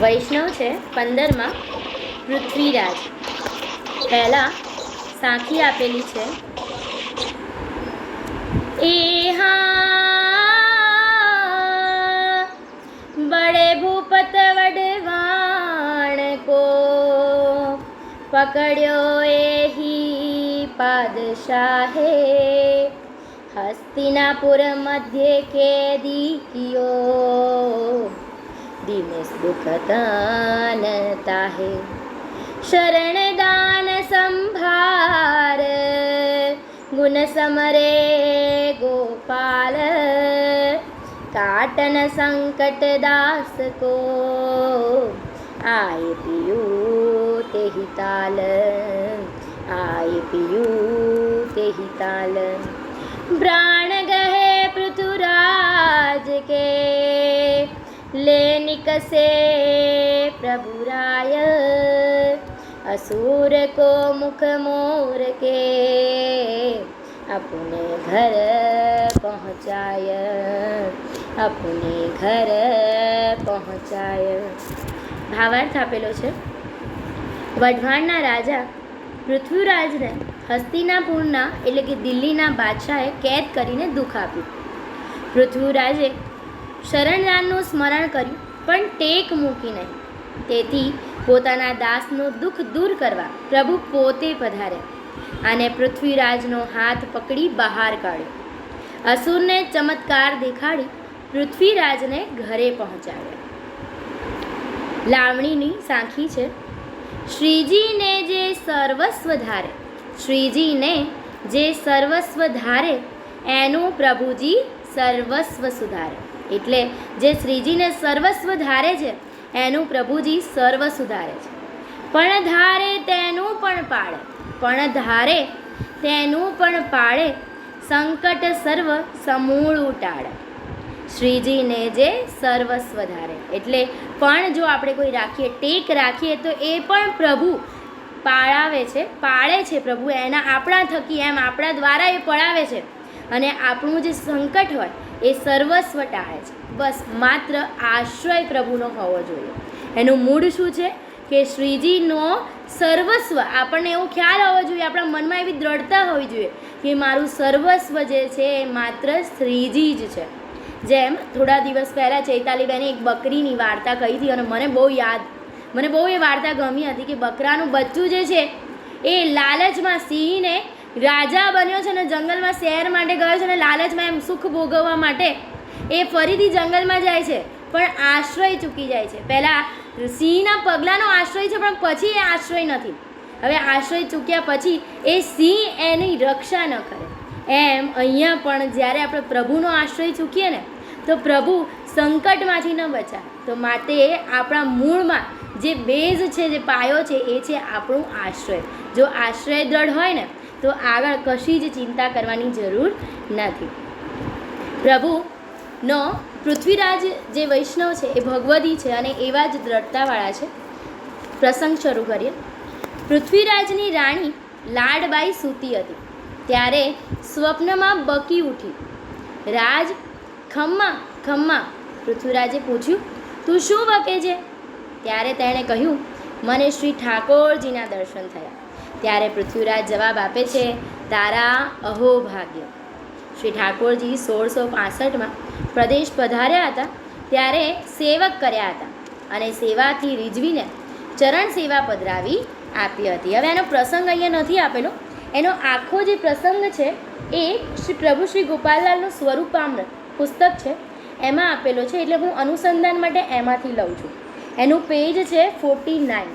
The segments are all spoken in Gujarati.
વૈષ્ણવ છે પંદરમાં પૃથ્વીરાજ. પહેલાં સાંખી આપેલી છે. એહા બડે ભૂપત વડવાણ કો પકડ્યો એહી પાદશાહે. હસ્તિનાપુર મધ્ય કેદી કિયો દિનેશ દુઃખદાન તાહે શરણદાન સંભાર ગુણ સમરે ગોપાલ કાટન સંકટ દાસ કો આય પિયું તે હિતાલ આય પિયું તે હિતાલ પ્રાણ ગહે પૃથુરાજ કે ले निकसे प्रभुराय असुर को मुख मोर के अपने घर पहुँचाय अपने ઘર પહોંચાય ભાવાર્થ આપેલો છે વઢવાણના રાજા પૃથ્વીરાજને હસ્તિનાપુરના એટલે કે દિલ્હીના બાદશાહે કેદ કરીને દુઃખ આપ્યું પૃથ્વીરાજે શરણદાનનું સ્મરણ કર્યું, પણ ટેક મૂકી નહીં. તેથી પોતાના દાસનું દુઃખ દૂર કરવા પ્રભુ પોતે પધાર્યા અને પૃથ્વીરાજનો હાથ પકડી બહાર કાઢ્યો. અસુરને ચમત્કાર દેખાડી પૃથ્વીરાજને ઘરે પહોંચાડ્યા. લાવણીની સાંખી છે. શ્રીજીને જે સર્વસ્વ ધારે, શ્રીજીને જે સર્વસ્વ ધારે, એનું પ્રભુજી સર્વસ્વ સુધારે. એટલે જે શ્રીજીને સર્વસ્વ ધારે છે, એનું પ્રભુજી સર્વ સુધારે છે. પણ ધારે તેનું પણ પાળે, પણ ધારે તેનું પણ પાળે, સંકટ સર્વ સમૂળ ટાળે શ્રીજીને જે સર્વસ્વ ધારે, એટલે પણ જો આપણે કોઈ રાખીએ, ટેક રાખીએ, તો એ પણ પ્રભુ પાળાવે છે, પાળે છે પ્રભુ, એના આપણા થકી એમ આપણા દ્વારા એ પડાવે છે. અને આપણું જે સંકટ હોય એ સર્વસ્વ ટાળે છે. બસ માત્ર આશ્રય પ્રભુનો હોવો જોઈએ. એનું મૂળ શું છે? કે શ્રીજીનો સર્વસ્વ, આપણને એવો ખ્યાલ હોવો જોઈએ, આપણા મનમાં એવી દ્રઢતા હોવી જોઈએ કે મારું સર્વસ્વ જે છે એ માત્ર શ્રીજી જ છે. જેમ થોડા દિવસ પહેલાં ચૈતાલીબેને એક બકરીની વાર્તા કહી હતી અને મને બહુ યાદ, મને બહુ એ વાર્તા ગમી હતી કે બકરાનું બચ્ચું જે છે એ લાલચમાં સિંહને રાજા બન્યો છે અને જંગલમાં શહેર માટે ગયો છે અને લાલચમાં એમ સુખ ભોગવવા માટે એ ફરીથી જંગલમાં જાય છે, પણ આશ્રય ચૂકી જાય છે. પહેલાં સિંહના પગલાંનો આશ્રય છે, પણ પછી એ આશ્રય નથી. હવે આશ્રય ચૂક્યા પછી એ સિંહ એની રક્ષા ન કરે. એમ અહીંયા પણ જ્યારે આપણે પ્રભુનો આશ્રય ચૂકીએ ને, તો પ્રભુ સંકટમાંથી ન બચાય. તો માટે આપણા મૂળમાં જે બેઝ છે, જે પાયો છે, એ છે આપણું આશ્રય. જો આશ્રય દ્રઢ હોય ને તો આગળ કશી જ ચિંતા કરવાની જરૂર નથી. પ્રભુનો પૃથ્વીરાજ જે વૈષ્ણવ છે એ ભગવદી છે અને એવા જ દ્રઢતાવાળા છે. પ્રસંગ શરૂ કરીએ. પૃથ્વીરાજની રાણી લાડબાઈ સૂતી હતી. ત્યારે સ્વપ્નમાં બકી ઉઠી. રાજ, ખમ્મા ખમ્મા, પૃથ્વીરાજે પૂછ્યું. તું શું બકે છે? ત્યારે તેણે કહ્યું, મને શ્રી ઠાકોરજીના દર્શન થયા. ત્યારે પૃથ્વીરાજ જવાબ આપે છે, તારા અહોભાગ્ય. શ્રી ઠાકોરજી સોળસો પાસઠમાં પ્રદેશ પધાર્યા હતા, ત્યારે સેવક કર્યા હતા અને સેવાથી રીઝવીને ચરણ સેવા પધરાવી આપી હતી. હવે એનો પ્રસંગ અહીંયા નથી આપેલો. એનો આખો જે પ્રસંગ છે, એ શ્રી પ્રભુ શ્રી ગોપાલલાલનું સ્વરૂપામૃત પુસ્તક છે. એમાં આપેલો છે, એટલે હું અનુસંધાન માટે એમાંથી લઉં છું. એનું પેજ છે ફોર્ટી નાઇન.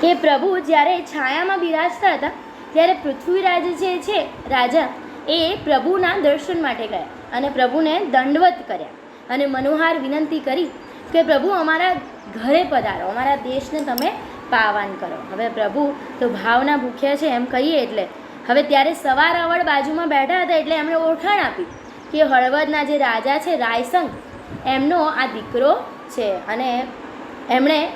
કે પ્રભુ, જ્યારે છાયામાં બિરાજતા હતા, ત્યારે પૃથ્વીરાજ જે છે, રાજા, એ પ્રભુના દર્શન માટે ગયા અને પ્રભુને દંડવત કર્યા અને મનોહાર વિનંતી કરી કે પ્રભુ, અમારા ઘરે પધારો, અમારા દેશને તમે પાવાન કરો. હવે પ્રભુ તો ભાવના ભૂખ્યા છે એમ કહીએ એટલે. હવે ત્યારે સવાર અવળ બાજુમાં બેઠા હતા એટલે એમણે ઓળખાણ આપી કે હળવદના જે રાજા છે રાયસંગ એમનો આ દીકરો છે અને એમણે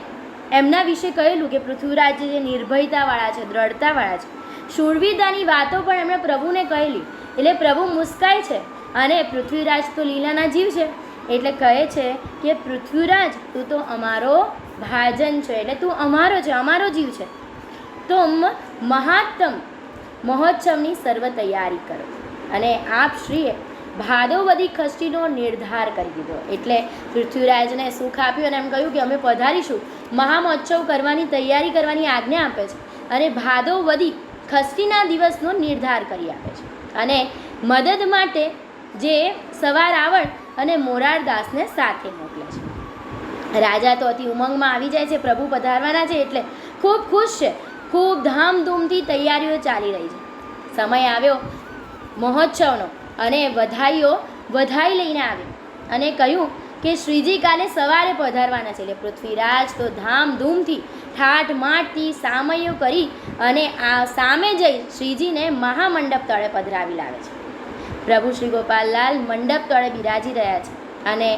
એમના વિશે કહેલું કે પૃથ્વીરાજ જે નિર્ભયતાવાળા છે, દ્રઢતાવાળા છે. શૂરવીરતાની વાતો પણ એમણે પ્રભુને કહેલી. એટલે પ્રભુ મુસ્કાય છે અને પૃથ્વીરાજ તો લીલાના જીવ છે. એટલે કહે છે કે, પૃથ્વીરાજ, તું તો અમારો ભાજન છે. એટલે તું અમારો છે, અમારો જીવ છે. તો મહાત્તમ મહોત્સવની સર્વ તૈયારી કરો. અને આપ શ્રીએ ભાદવવદી ખષ્ટીનો નિર્ધાર કરી દીધો. એટલે પૃથ્વીરાજને સુખ આપ્યું અને એમ કહ્યું કે અમે પધારીશું. મહામહોત્સવ કરવાની તૈયારી કરવાની આજ્ઞા આપે છે અને ભાદવવદી ખષ્ટીના દિવસનો નિર્ધાર કરી આપે છે. અને મદદ માટે જે સવાર આવડ અને મોરારદાસને સાથે મોકલે છે. રાજા તો અતિ ઉમંગમાં આવી જાય છે, પ્રભુ પધારવાના છે એટલે ખૂબ ખુશ છે. ખૂબ ધામધૂમથી તૈયારીઓ ચાલી રહી છે. સમય આવ્યો મહોત્સવનો. અને વધાઈઓ વધાઈ લઈને આવી અને કહ્યું કે શ્રીજી કાલે સવારે પધારવાના છે. એટલે પૃથ્વીરાજ તો ધામધૂમથી ઠાઠ માઠથી સામયો કરી અને આ સામે જઈ શ્રીજીને મહામંડપ તળે પધરાવી લાવે છે. પ્રભુ શ્રી ગોપાલલાલ મંડપ તળે બિરાજી રહ્યા છે અને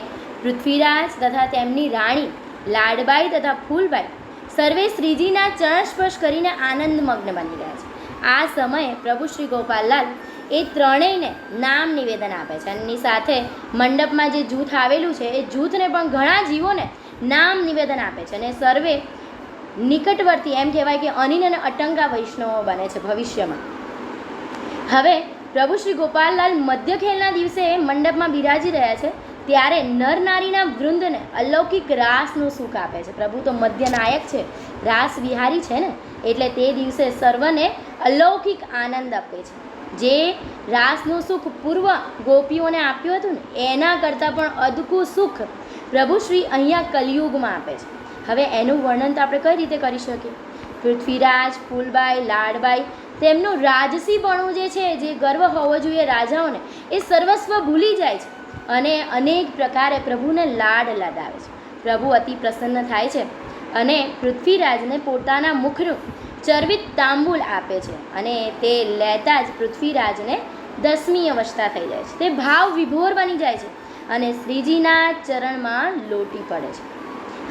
પૃથ્વીરાજ તથા તેમની રાણી લાડબાઈ તથા ફૂલબાઈ સર્વે શ્રીજીના ચરણ સ્પર્શ કરીને આનંદમગ્ન બની ગયા છે. આ સમયે પ્રભુ શ્રી ગોપાલલાલ એ ત્રણેયને નામ નિવેદન આપે છે. એની સાથે મંડપમાં જે જૂથ આવેલું છે, એ જૂથને પણ ઘણા જીવોને નામ નિવેદન આપે છે. અને સર્વે નિકટવર્તી એમ કહેવાય કે અનિલ અને અટંકા વૈષ્ણવો બને છે ભવિષ્યમાં. હવે પ્રભુ શ્રી ગોપાલલાલ મધ્ય ખેલના દિવસે મંડપમાં બિરાજી રહ્યા છે, ત્યારે નર નારીના વૃંદને અલૌકિક રાસનું સુખ આપે છે. પ્રભુ તો મધ્ય નાયક છે, રાસ વિહારી છે ને? એટલે તે દિવસે સર્વને અલૌકિક આનંદ આપે છે. જે રાસનું સુખ પૂર્વ ગોપીઓને આપ્યું હતું ને, એના કરતાં પણ અદકું સુખ પ્રભુ શ્રી અહીંયા કલિયુગમાં આપે છે. હવે એનું વર્ણન તો આપણે કઈ રીતે કરી શકીએ? પૃથ્વીરાજ, ફૂલબાઈ, લાડબાઈ, તેમનું રાજસીપણું જે છે, જે ગર્વ હોવો જોઈએ રાજાઓને, એ સર્વસ્વ ભૂલી જાય છે અને અનેક પ્રકારે પ્રભુને લાડ લડાવે છે. પ્રભુ અતિ પ્રસન્ન થાય છે અને પૃથ્વીરાજને પોતાના મુખનું ચર્વિત તાંબુલ આપે છે અને તે લેતા જ પૃથ્વીરાજને દસમી અવસ્થા થઈ જાય છે. તે ભાવ વિભોર બની જાય છે અને શ્રીજીના ચરણમાં લોટી પડે છે.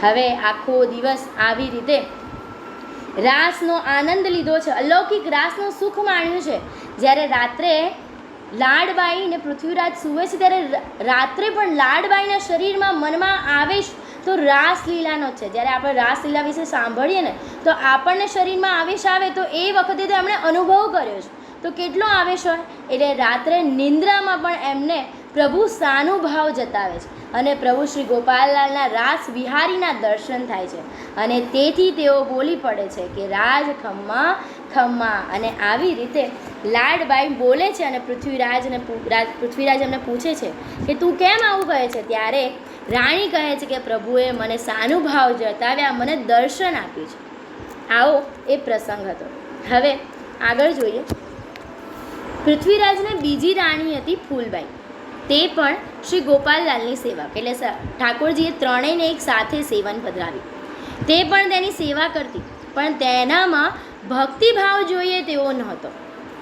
હવે આખો દિવસ આવી રીતે રાસનો આનંદ લીધો છે. અલૌકિક રાસનું સુખ માણ્યું છે. જ્યારે રાત્રે લાડબાઈ ને પૃથ્વીરાજ સૂવે છે, ત્યારે રાત્રે પણ લાડબાઈના શરીરમાં મનમાં આવેશ તો રાસલીલાનો છે. જ્યારે આપણે રાસલીલા વિશે સાંભળીએ ને, તો આપણને શરીરમાં આવેશ આવે તો એ વખતે તો એમણે અનુભવ કર્યો છે. તો કેટલો આવેશ હોય? એટલે રાત્રે નિંદ્રામાં પણ એમને પ્રભુ સાનુભાવ જતાવે છે. અને પ્રભુ શ્રી ગોપાલલાલના રાસ વિહારીના દર્શન થાય છે. અને તેથી તેઓ બોલી પડે છે કે રાજ ખમ્મા. અને આવી રીતે લાડબાઈ બોલે છે અને પૃથ્વીરાજને પૃથ્વીરાજ એમને પૂછે છે કે તું કેમ આવું કહે છે? ત્યારે રાણી કહે છે કે, પ્રભુએ મને સાનુભાવ જતાવ્યા, મને દર્શન આપ્યું છે. આવો એ પ્રસંગ હતો. હવે આગળ જોઈએ. પૃથ્વીરાજને બીજી રાણી હતી ફૂલબાઈ. તે પણ શ્રી ગોપાલલાલની સેવા એટલે ઠાકોરજીએ ત્રણેયને એક સાથે સેવન પધરાવી તે પણ તેની સેવા કરતી. પણ તેનામાં ભક્તિભાવ જોઈએ તેવો નહોતો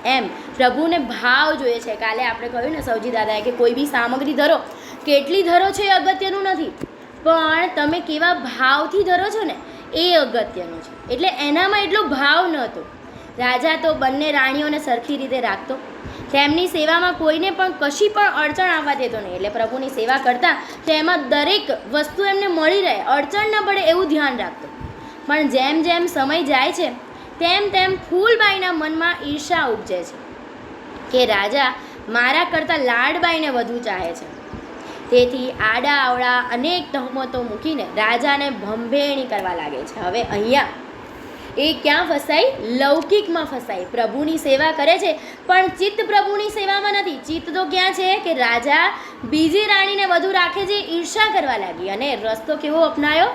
એમ પ્રભુને ભાવ જોઈએ છે. કાલે આપણે કહ્યું ને સૌજી દાદાએ કે કોઈ બી સામગ્રી ધરો. કેટલી ધરો છે એ અગત્યનું નથી. પણ તમે કેવા ભાવથી ધરો છો ને એ અગત્યનું છે. એટલે એનામાં એટલો ભાવ નહોતો રાજા તો બંને રાણીઓને સરખી રીતે રાખતો. તેમની સેવામાં કોઈને પણ કશી પણ અડચણ આવવા દેતો નહીં. એટલે પ્રભુની સેવા કરતા તેમાં દરેક વસ્તુ એમને મળી રહે. અડચણ ન પડે એવું ધ્યાન રાખતો. પણ જેમ જેમ સમય જાય છે તેમ તેમ ફૂલબાઈના મનમાં ઈર્ષા ઉપજે છે કે રાજા મારા કરતાં લાડબાઈને વધુ ચાહે છે. તેથી આડા આવડા અનેક તહમતો મૂકીને રાજાને ભંભેણી કરવા લાગે છે. હવે અહીંયા એ ક્યાં ફસાઈ? લૌકિકમાં ફસાઈ. પ્રભુની સેવા કરે છે, પણ ચિત્ત પ્રભુની સેવામાં નથી. ચિત્ત તો ક્યાં છે? કે રાજા બીજી રાણીને વધુ રાખે છે, ઈર્ષા કરવા લાગી. અને રસ્તો કેવો અપનાયો?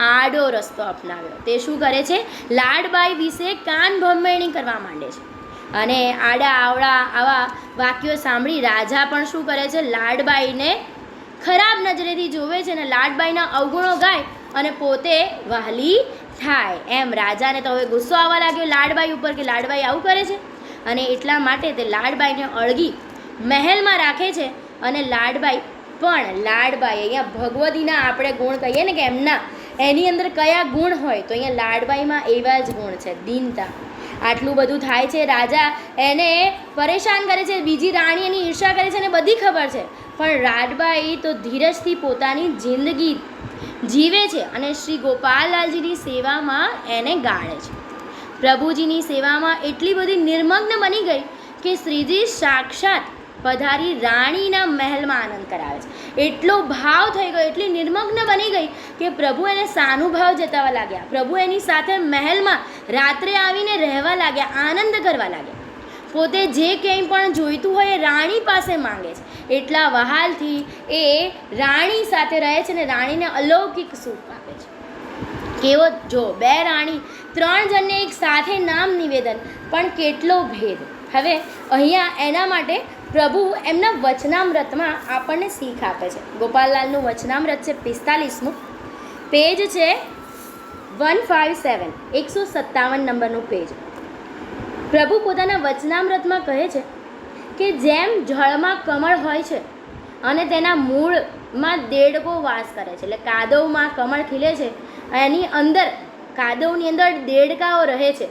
આડો રસ્તો અપનાવ્યો. તે શું કરે છે? લાડબાઈ વિશે કાન ભંભેણી કરવા માંડે છે. અને આડા આવડા આવા વાક્યો સાંભળી રાજા પણ શું કરે છે? લાડબાઈને ખરાબ નજરેથી જોવે છે અને લાડબાઈના અવગુણો ગાય અને પોતે વહાલી થાય. એમ રાજાને તો હવે ગુસ્સો આવવા લાગ્યો લાડબાઈ ઉપર કે લાડબાઈ આવું કરે છે? અને એટલા માટે તે લાડબાઈને અળગી મહેલમાં રાખે છે અને લાડબાઈ પણ લાડબાઈ અહીંયા ભગવતીના આપણે ગુણ કહીએ ને કે એમના એની અંદર કયા ગુણ હોય? તો અહીંયા લાડબાઈમાં એવા જ ગુણ છે, દીનતા. આટલું બધું થાય છે. રાજા એને પરેશાન કરે છે, બીજી રાણી એની ઈર્ષા કરે છે અને બધી ખબર છે. પણ રાડબાઈ તો ધીરજથી પોતાની જિંદગી જીવે છે અને શ્રી ગોપાલલાલજીની સેવામાં એને ગાળે છે. પ્રભુજીની સેવામાં એટલી બધી નિર્મગ્ન બની ગઈ કે શ્રીજી સાક્ષાત પધારી રાણીના મહેલમાં આનંદ કરાવે છે. એટલો ભાવ થઈ ગયો, એટલી નિર્મગ્ન બની ગઈ કે પ્રભુ એને સાનુભાવ જતાવા લાગ્યા. પ્રભુ એની સાથે મહેલમાં રાત્રે આવીને રહેવા લાગ્યા, આનંદ કરવા લાગ્યા. પોતે જે કંઈ પણ જોઈતું હોય એ રાણી પાસે માંગે છે. એટલા વહાલથી એ રાણી સાથે રહે છે ને રાણીને અલૌકિક સુખ આપે છે. કેવો જો, બે રાણી, ત્રણ જણને એક સાથે નામ નિવેદન, પણ કેટલો ભેદ. હવે અહીંયા એના માટે પ્રભુ એમના વચનામૃતમાં આપણને શીખ આપે છે. ગોપાલલાલનું વચનામૃત છે પિસ્તાલીસમું. પેજ છે વન ફાઇવ સેવન. એકસો સત્તાવન નંબરનું પેજ. પ્રભુ પોતાના વચનામૃતમાં કહે છે કે જેમ જળમાં કમળ હોય છે અને તેના મૂળમાં દેડકો વાસ કરે છે. એટલે કાદવમાં કમળ ખીલે છે એની અંદર, કાદવની અંદર દેડકાઓ રહે છે.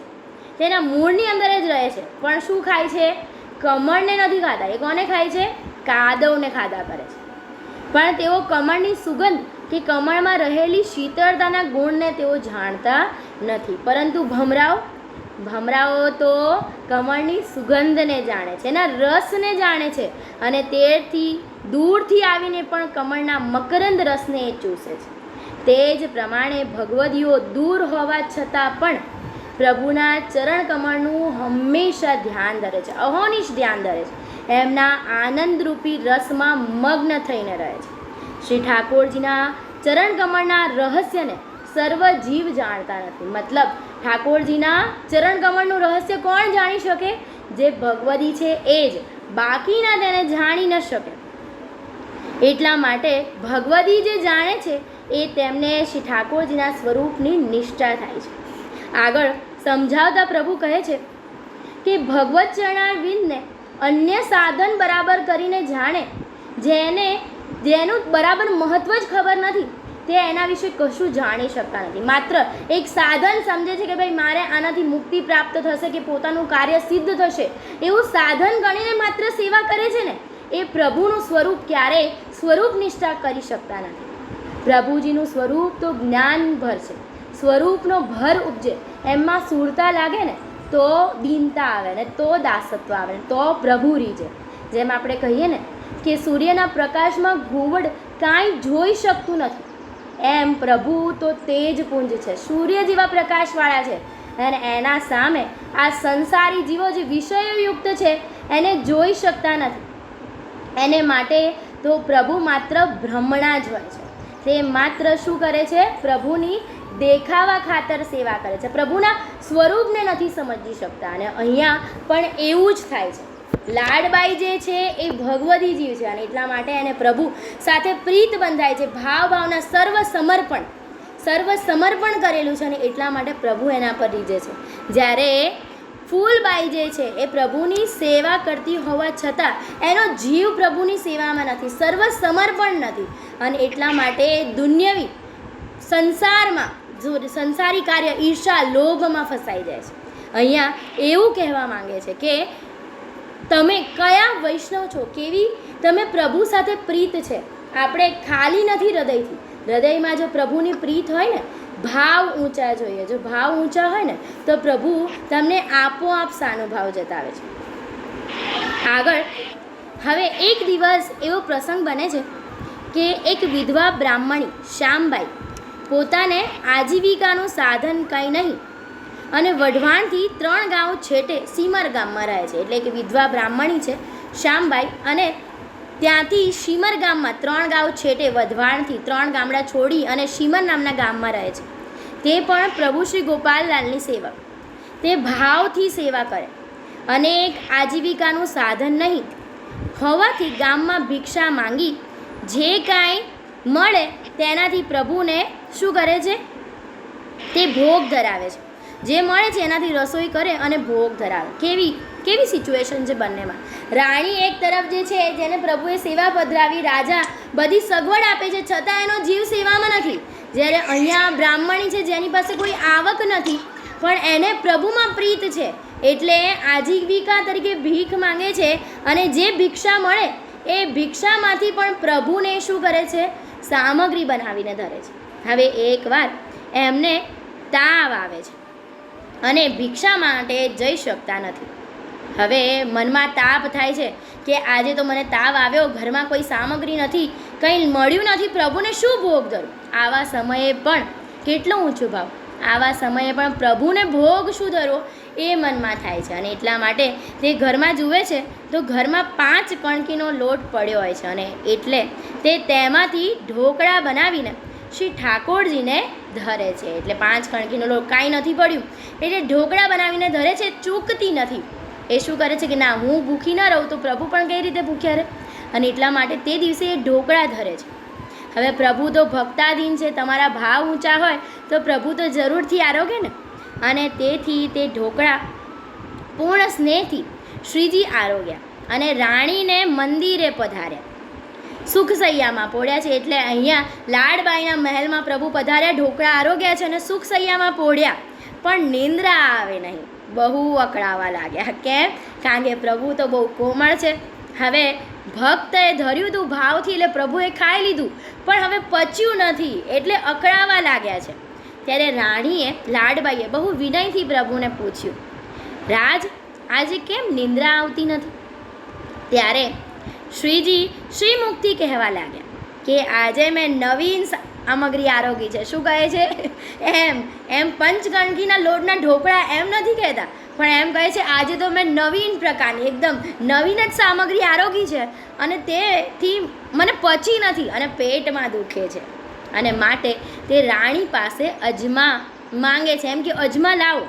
તેના મૂળની અંદર જ રહે છે. પણ શું ખાય છે? કમળને નથી ખાતા. એ કોને ખાય છે? કાદવને ખાધા કરે છે. પણ તેઓ કમળની સુગંધ કે કમળમાં રહેલી શીતળતાના ગુણને તેઓ જાણતા નથી. પરંતુ ભમરાઓ? ભમરાઓ તો કમળની સુગંધને જાણે છે, એના રસને જાણે છે અને તેથી દૂરથી આવીને પણ કમળના મકરંદ રસને એ ચૂસે છે. તે જ પ્રમાણે ભગવદીઓ દૂર હોવા છતાં પણ પ્રભુના ચરણ કમળનું હંમેશા ધ્યાન ધરે છે, અહોનિશ ધ્યાન ધરે છે. એમના આનંદરૂપી રસમાં મગ્ન થઈને રહે છે. શ્રી ઠાકોરજીના ચરણ કમળના રહસ્યને સર્વ જીવ જાણતા નથી. મતલબ, ઠાકોરજીના ચરણ કમળનું રહસ્ય કોણ જાણી શકે? જે ભગવદી છે એ જ. બાકીના તેને જાણી ન શકે. એટલા માટે ભગવદી જે જાણે છે, એ તેમને શ્રી ઠાકોરજીના સ્વરૂપની નિષ્ઠા થાય છે. આગળ સમજાવતા પ્રભુ કહે છે કે ભગવત ચરણારવિંદને અન્ય સાધન બરાબર કરીને જાણે, જેને, જેનું બરાબર મહત્ત્વ જ ખબર નથી, તે એના વિશે કશું જાણી શકતા નથી. માત્ર એક સાધન સમજે છે કે ભાઈ મારે આનાથી મુક્તિ પ્રાપ્ત થશે કે પોતાનું કાર્ય સિદ્ધ થશે, એવું સાધન ગણીને માત્ર સેવા કરે છે ને, એ પ્રભુનું સ્વરૂપ ક્યારેય સ્વરૂપ નિષ્ઠા કરી શકતા નથી. પ્રભુજીનું સ્વરૂપ તો જ્ઞાનભર છે. સ્વરૂપનો ભર ઉપજે. એમાં સુરતા લાગે ને, તો દીનતા આવે ને, તો દાસત્વ આવે ને, તો પ્રભુ રીજે. જેમ આપણે કહીએ ને કે સૂર્યના પ્રકાશમાં ઘુવડ કાંઈ જોઈ શકતું નથી. એમ પ્રભુ તો તેજ પુંજ છે. સૂર્ય જેવા પ્રકાશવાળા છે. અને એના સામે આ સંસારી જીવો જે વિષયયુક્ત છે, એને જોઈ શકતા નથી. એને માટે તો પ્રભુ માત્ર ભ્રમણા જ હોય છે. તે માત્ર શું કરે છે? પ્રભુની દેખાવા ખાતર સેવા કરે છે. પ્રભુના સ્વરૂપને નથી સમજી શકતા અને અહીંયા પણ એવું જ થાય છે. લાડબાઈ જે છે એ ભગવદી જીવ છે અને એટલા માટે એને પ્રભુ સાથે પ્રીત બંધાય છે. ભાવ ભાવના સર્વ સમર્પણ સર્વ સમર્પણ કરેલું છે અને એટલા માટે પ્રભુ એના પર રીજે છે. જ્યારે ફૂલબાઈ જે છે એ પ્રભુની સેવા કરતી હોવા છતાં એનો જીવ પ્રભુની સેવામાં નથી સર્વ સમર્પણ નથી અને એટલા માટે દુન્યવી સંસારમાં સંસારી કાર્ય ઈર્ષા લોભમાં ફસાઈ જાય છે. અહીંયા એવું કહેવા માંગે છે કે તમે કયા વૈષ્ણવ છો? કેવી? તમે પ્રભુ સાથે પ્રીત છે. આપણે ખાલી નથી હૃદયથી. હૃદયમાં જો પ્રભુની પ્રીત હોય ને, ભાવ ઊંચા જોઈએ. જો ભાવ ઊંચા હોય ને, તો પ્રભુ તમને આપોઆપ સાનુભાવ જતાવે છે. આગળ, હવે એક દિવસ એવો પ્રસંગ બને છે કે એક વિધવા બ્રાહ્મણી, શ્યામબાઈ પોતાને આજીવિકાનું સાધન કંઈ નહીં. અને વઢવાણથી ત્રણ ગાંવ છેટે સીમર ગામમાં રહે છે. એટલે કે વિધવા બ્રાહ્મણી છે, શ્યામબાઈ અને ત્યાંથી શીમર ગામમાં ત્રણ ગાંવ છેટે વઢવાણથી ત્રણ ગામડા છોડી અને શીમર નામના ગામમાં રહે છે. તે પણ પ્રભુ શ્રી ગોપાલલાલની સેવા. તે ભાવથી સેવા કરે. અને એક આજીવિકાનું સાધન નહીં. હોવાથી ગામમાં ભિક્ષા માંગી જે કાંઈ મળે તેનાથી પ્રભુને શું કરે છે? તે ભોગ ધરાવે છે. જે મળે છે એનાથી રસોઈ કરે અને ભોગ ધરાવે. કેવી કેવી સિચ્યુએશન છે બંનેમાં? રાણી એક તરફ જે છે, જેને પ્રભુએ સેવા પધરાવી, રાજા બધી સગવડ આપે છે, છતાં એનો જીવ સેવામાં નથી. જ્યારે અહીંયા બ્રાહ્મણી છે, જેની પાસે કોઈ આવક નથી, પણ એને પ્રભુમાં પ્રીત છે. એટલે આજીવિકા તરીકે ભીખ માંગે છે અને જે ભિક્ષા મળે, એ ભિક્ષામાંથી પણ પ્રભુને શું કરે છે? સામગ્રી બનાવીને ધરે છે. હવે એકવાર એમને તાવ આવે છે અને ભિક્ષા માટે જઈ શકતા નથી. હવે મનમાં તાપ થાય છે કે આજે તો મને તાવ આવ્યો, ઘરમાં કોઈ સામગ્રી નથી, કંઈ મળ્યું નથી, પ્રભુને શું ભોગ ધરું? આવા સમયે પણ કેટલો ઊંચો ભાવ? આવા સમયે પણ પ્રભુને ભોગ શું ધરવો? એ મનમાં થાય છે અને એટલા માટે તે ઘરમાં જુએ છે, તો ઘરમાં પાંચ કણકીનો લોટ પડ્યો હોય છે અને એટલે તે તેમાંથી ઢોકળા બનાવીને શ્રી ઠાકોરજીને ધરે છે. એટલે પાંચ કણકીનો લોટ કાંઈ નથી પડ્યું. એટલે ઢોકળા બનાવીને ધરે છે, ચૂકતી નથી. એ શું કરે છે કે ના, હું ભૂખી ન રહું તો પ્રભુ પણ કઈ રીતે ભૂખ્યા રહે? અને એટલા માટે તે દિવસે એ ઢોકળા ધરે છે. હવે પ્રભુ તો ભક્તાધીન છે, તમારા ભાવ ઊંચા હોય તો પ્રભુ તો જરૂરથી આરોગે ને? અને તેથી તે ઢોકળા પૂર્ણ સ્નેહથી શ્રીજી આરોગ્યા અને રાણીને મંદિરે પધાર્યા. સુખ પોળ્યા છે એટલે અહીંયા લાડબાઈના મહેલમાં પ્રભુ પધાર્યા, ઢોકળા આરોગ્યા છે અને સુખસૈયામાં પોળ્યા પણ નિંદ્રા આવે નહીં. બહુ અકળાવા લાગ્યા. કેમ? કારણ કે પ્રભુ તો બહુ કોમળ છે. હવે ભક્તએ ધર્યું હતું ભાવથી એટલે પ્રભુએ ખાઈ લીધું. પણ હવે પચ્યું નથી એટલે અકળાવા લાગ્યા છે. ત્યારે રાણીએ લાડબાઈએ બહુ વિનયથી પ્રભુને પૂછ્યું, રાજ, આજે કેમ નિંદ્રા આવતી નથી? ત્યારે શ્રીજી શ્રીમુક્તિ કહેવા લાગ્યા કે આજે મેં નવીન સામગ્રી આરોગી છે. શું કહે છે? એમ એમ પંચગણકીના લોટના ઢોકળા એમ નથી કહેતા, પણ એમ કહે છે, આજે તો મેં નવીન પ્રકારની, એકદમ નવીન જ સામગ્રી આરોગી છે અને તેથી મને પચી નથી અને પેટમાં દુખે છે. અને માટે તે રાણી પાસે અજમા માંગે છે. એમ કે, અજમા લાવો.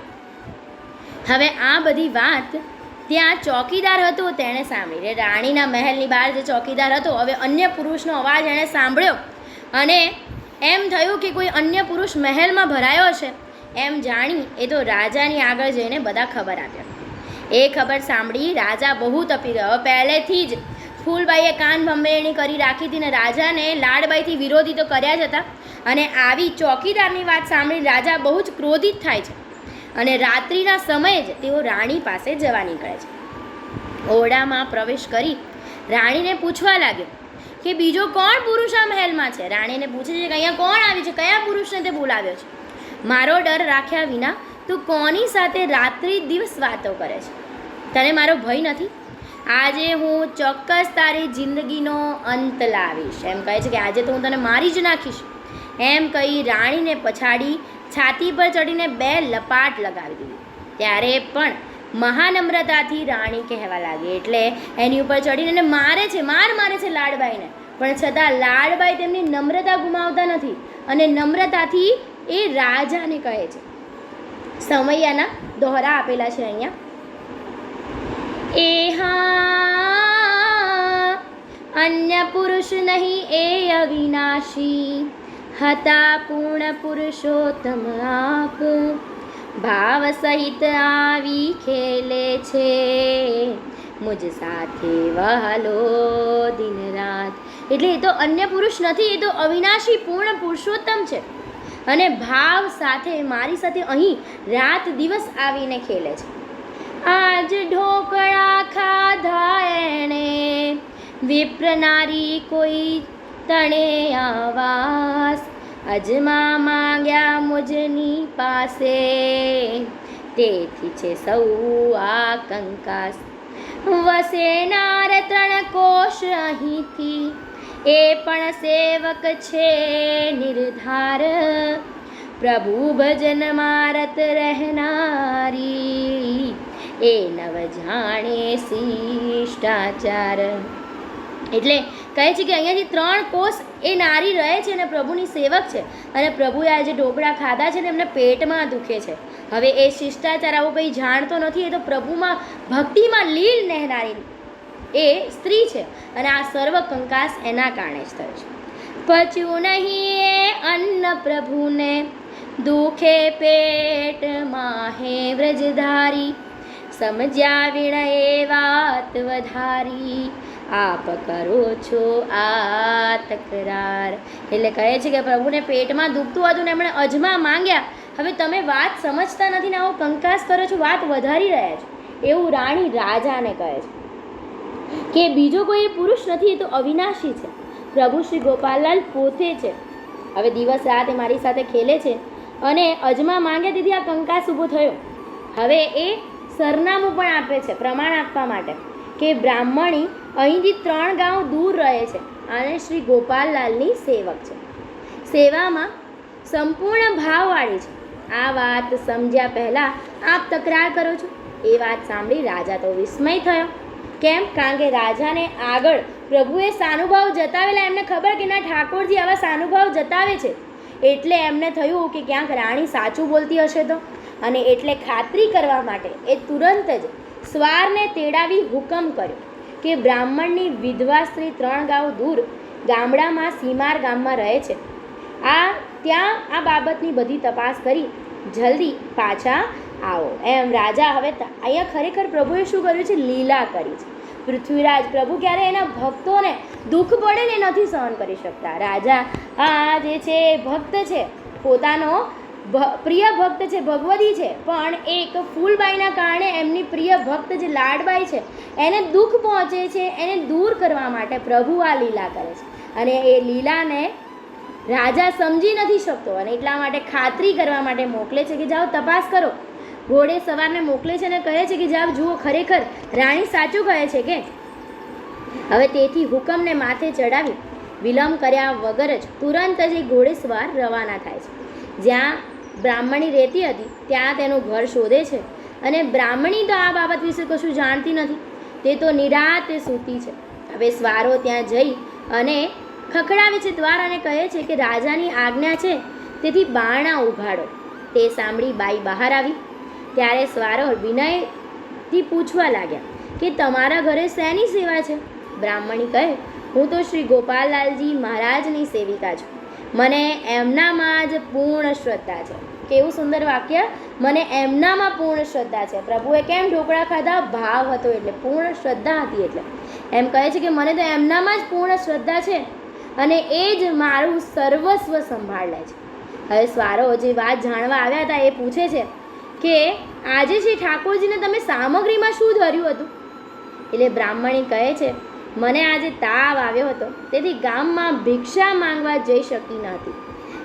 હવે આ બધી વાત ત્યાં ચોકીદાર હતો તેણે સાંભળી. રાણીના મહેલની બહાર જે ચોકીદાર હતો, હવે અન્ય પુરુષનો અવાજ એણે સાંભળ્યો. અને એમ થયું કે કોઈ અન્ય પુરુષ મહેલમાં ભરાયો છે એમ જાણી એ તો રાજાની આગળ જઈને બધા ખબર આપ્યા એ ખબર સાંભળી રાજા બહુ તપી ગયો. પહેલેથી જ ફૂલબાઈએ કાન ભંભેરણી કરી રાખી હતી ને રાજાને લાડબાઈથી વિરોધી તો કર્યા જ હતા. અને આવી ચોકીદારની વાત સાંભળી રાજા બહુ જ ક્રોધિત થાય છે. અને રાત્રિના સમયે જ તેઓ રાણી પાસે જવા નીકળે છે. ઓરડામાં પ્રવેશ કરી રાણીને પૂછવા લાગ્યો કે બીજો કોણ પુરુષ આ મહેલમાં છે? રાણીને પૂછે છે કે અહીંયા કોણ આવી છે? કયા પુરુષને તે બોલાવ્યો છે? મારો ડર રાખ્યા વિના તું કોની સાથે રાત્રિ દિવસ વાતો કરે છે? તને મારો ભય નથી? આજે હું ચોક્કસ તારી જિંદગીનો અંત લાવીશ. એમ કહે છે કે આજે તો હું તને મારી જ નાખીશ. એમ કહી રાણીને પછાડી છાતી પર ચડીને બે લપાટ લગાવી દીધી. ત્યારે પણ મહાનમ્રતાથી રાણી કહેવા લાગી. એટલે એની ઉપર ચડીને એને મારે છે, માર, મારે છે લાડબાઈને. પણ છતાં લાડબાઈ તેમની નમ્રતા ગુમાવતા નથી અને નમ્રતાથી એ રાજાને કહે છે. સમૈયાના દોહરા આપેલા છે અહીંયા. એ હા, અન્ય પુરુષ નહીં, એ અવિનાશી. હતા પૂર્ણ પુરુષોત્તમ આપ ભાવ સહિત આવી ખેલે છે મુજ સાથે વહલો દિન રાત એટલે એ તો અન્ય પુરુષ નથી, એ તો અવિનાશી પૂર્ણ પુરુષોત્તમ છે. અને ભાવ સાથે મારી સાથે અહીં રાત દિવસ આવીને ખેલે છે. આજ ઢોકળા ખાધા એણે. વિપ્ર નારી કોઈ તણે આવાસ. અજમા માંગ્યા મુજની પાસે. તેથી છે સૌ આ કંકાસ વસેનાર ત્રણ કોષ અહીંથી. એ પણ સેવક છે નિર્ધાર. પ્રભુ ભજન મારત રહેનારી. એ નવ જાણે શિષ્ટાચાર. એટલે કહે છે કે અહીંયાથી ત્રણ કોષ એ નારી રહે છે અને પ્રભુની સેવક છે. અને પ્રભુએ આ જે ઢોકળા ખાધા છે ને એમને પેટમાં દુખે છે. હવે એ શિષ્ટાચાર આવું કંઈ જાણતો નથી, એ તો પ્રભુમાં, ભક્તિમાં લીલ નહેનારી એ સ્ત્રી છે. અને આ સર્વ કંકાસ એના કારણે જ થયો છે. પચ્યું નહીં એ અન્ન પ્રભુને, દુખે પેટમાં હે વ્રજધારી. સમજ્યા વિણ એ વાત વધારી. આપ કરો છો આ તકરાર એટલે કહે છે કે પ્રભુને પેટમાં દુખતું હતું ને એમણે અજમા માંગ્યા. હવે તમે વાત સમજતા નથી ને આવો કંકાસ કરો છો, વાત વધારી રહ્યા છો. એવું રાણી રાજાને કહે છે. કે બીજો કોઈ પુરુષ નથી, એ તો અવિનાશી છે. પ્રભુ શ્રી ગોપાલલાલ પોતે છે. હવે દિવસ રાત એ મારી સાથે ખેલે છે અને અજમા માંગે તેથી આ કંકાસ ઊભો થયો. હવે એ સરનામું પણ આપે છે, પ્રમાણ આપવા માટે. કે બ્રાહ્મણી અહીંથી ત્રણ ગાંવ દૂર રહે છે અને શ્રી ગોપાલલાલની સેવક છે. સેવામાં સંપૂર્ણ ભાવવાળી છે. આ વાત સમજ્યા પહેલાં આપ તકરાર કરો છો. એ વાત સાંભળી રાજા તો વિસ્મય થયો. કેમ? કારણ કે રાજાને આગળ પ્રભુએ સાનુભાવ જતાવેલા, એમને ખબર કે ના, ઠાકોરજી આવા સાનુભાવ જતાવે છે. એટલે એમને થયું કે ક્યાંક રાણી સાચું બોલતી હશે તો. અને એટલે ખાતરી કરવા માટે એ તુરંત જ સ્વારને તેડાવી હુકમ કર્યો કે બ્રાહ્મણની વિધવા સ્ત્રી ત્રણ ગાંવ દૂર ગામડામાં સીમાર ગામમાં રહે છે. આ, ત્યાં આ બાબતની બધી તપાસ કરી જલ્દી પાછા આવો. એમ રાજા હવે અહીંયા ખરેખર પ્રભુએ શું કર્યું છે? લીલા કરી છે. પૃથ્વીરાજ પ્રભુ ક્યારે એના ભક્તોને દુઃખ પડે ને નથી સહન કરી શકતા? રાજા આ જે છે, ભક્ત છે, પોતાનો પ્રિય ભક્ત છે ભગવતી છે, પણ એક ફૂલબાઈના કારણે એમની પ્રિય ભક્ત જે લાડબાઈ છે, એને દુઃખ પહોંચે છે, એને દૂર કરવા માટે પ્રભુ આ લીલા કરે છે. અને એ લીલાને રાજા સમજી નથી શકતો અને એટલા માટે ખાતરી કરવા માટે મોકલે છે કે જાઓ તપાસ કરો. ઘોડે સવારને મોકલે છે અને કહે છે કે જાઓ, જુઓ ખરેખર રાણી સાચું કહે છે કે હવે તેથી હુકમને માથે ચડાવી વિલંબ કર્યા વગર જ તુરંત જ એ ઘોડેસવાર રવાના થાય છે. જ્યાં બ્રાહ્મણી રહેતી હતી, ત્યાં તેનું ઘર શોધે છે. અને બ્રાહ્મણી તો આ બાબત વિશે કશું જાણતી નથી. તે તો નિરાતે સૂતી છે. હવે સ્વારો ત્યાં જઈ અને ખખડાવે છે દ્વાર અને કહે છે કે રાજાની આજ્ઞા છે, તેથી બારણા ઉઘાડો. તે સાંભળી બાઈ બહાર આવી. ત્યારે સ્વારો વિનયથી પૂછવા લાગ્યા કે તમારા ઘરે શેની સેવા છે? બ્રાહ્મણી કહે, હું તો શ્રી ગોપાલલાલજી મહારાજની સેવિકા છું. મને એમનામાં જ પૂર્ણ શ્રદ્ધા છે. કેવું સુંદર વાક્ય મને એમનામાં પૂર્ણ શ્રદ્ધા છે. પ્રભુએ કેમ ઢોકળા ખાધા? ભાવ હતો એટલે, પૂર્ણ શ્રદ્ધા હતી એટલે. એમ કહે છે કે મને તો એમનામાં જ પૂર્ણ શ્રદ્ધા છે અને એ જ મારું સર્વસ્વ સંભાળ લે છે. હવે સ્વારો જે વાત જાણવા આવ્યા હતા એ પૂછે છે કે, આજે શ્રી ઠાકોરજીને તમે સામગ્રીમાં શું ધર્યું હતું? એટલે બ્રાહ્મણી કહે છે, મને આજે તાવ આવ્યો હતો, તેથી ગામમાં ભિક્ષા માંગવા જઈ શકી ન હતી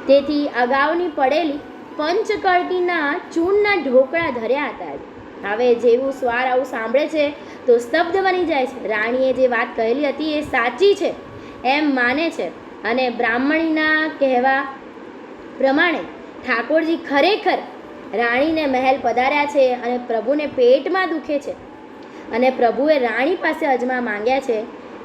તેથી અગાઉની પડેલી પંચકળકીના ચૂનના ઢોકળા ધર્યા હતા હવે જેવું સ્વાર આવું સાંભળે છે, તો સ્તબ્ધ બની જાય છે. રાણીએ જે વાત કહેલી હતી એ સાચી છે, એમ માને છે. અને બ્રાહ્મણીના કહેવા પ્રમાણે ઠાકોરજી ખરેખર રાણીને મહેલ પધાર્યા છે અને પ્રભુને પેટમાં દુખે છે. અને પ્રભુએ રાણી પાસે અજમા માંગ્યા છે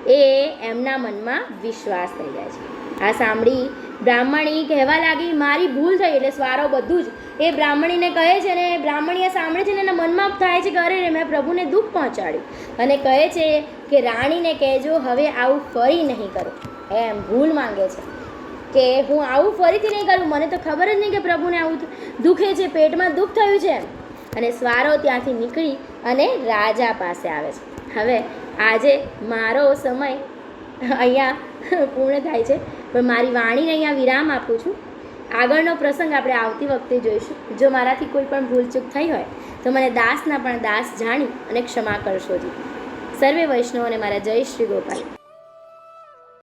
એ એમના મનમાં વિશ્વાસ થઈ જાય છે. આ સાંભળી બ્રાહ્મણી કહેવા લાગી, મારી ભૂલ થઈ એટલે સ્વારો બધું જ. એ બ્રાહ્મણીને કહે છે ને, બ્રાહ્મણીએ સાંભળે છે ને, એના મનમાં થાય છે કે અરે મેં પ્રભુને દુઃખ પહોંચાડ્યું. અને કહે છે કે, રાણીને કહેજો, હવે આવું ફરી નહીં કરો. એમ ભૂલ માંગે છે કે, હું આવું ફરીથી નહીં કરું? મને તો ખબર જ નહીં કે પ્રભુને આવું દુખે છે, પેટમાં દુઃખ થયું છે. અને સ્વારો ત્યાંથી નીકળી અને રાજા પાસે આવે છે. હવે આજે મારો સમય અહીંયા પૂર્ણ થાય છે. પણ મારી વાણીને અહીંયા વિરામ આપું છું. આગળનો પ્રસંગ આપણે આવતી વખતે જોઈશું. જો મારાથી કોઈ પણ ભૂલચૂક થઈ હોય, તો મને દાસના પણ દાસ જાણી અને ક્ષમા કરશો જી. સર્વે વૈષ્ણવોને મારા જય શ્રી ગોપાલ.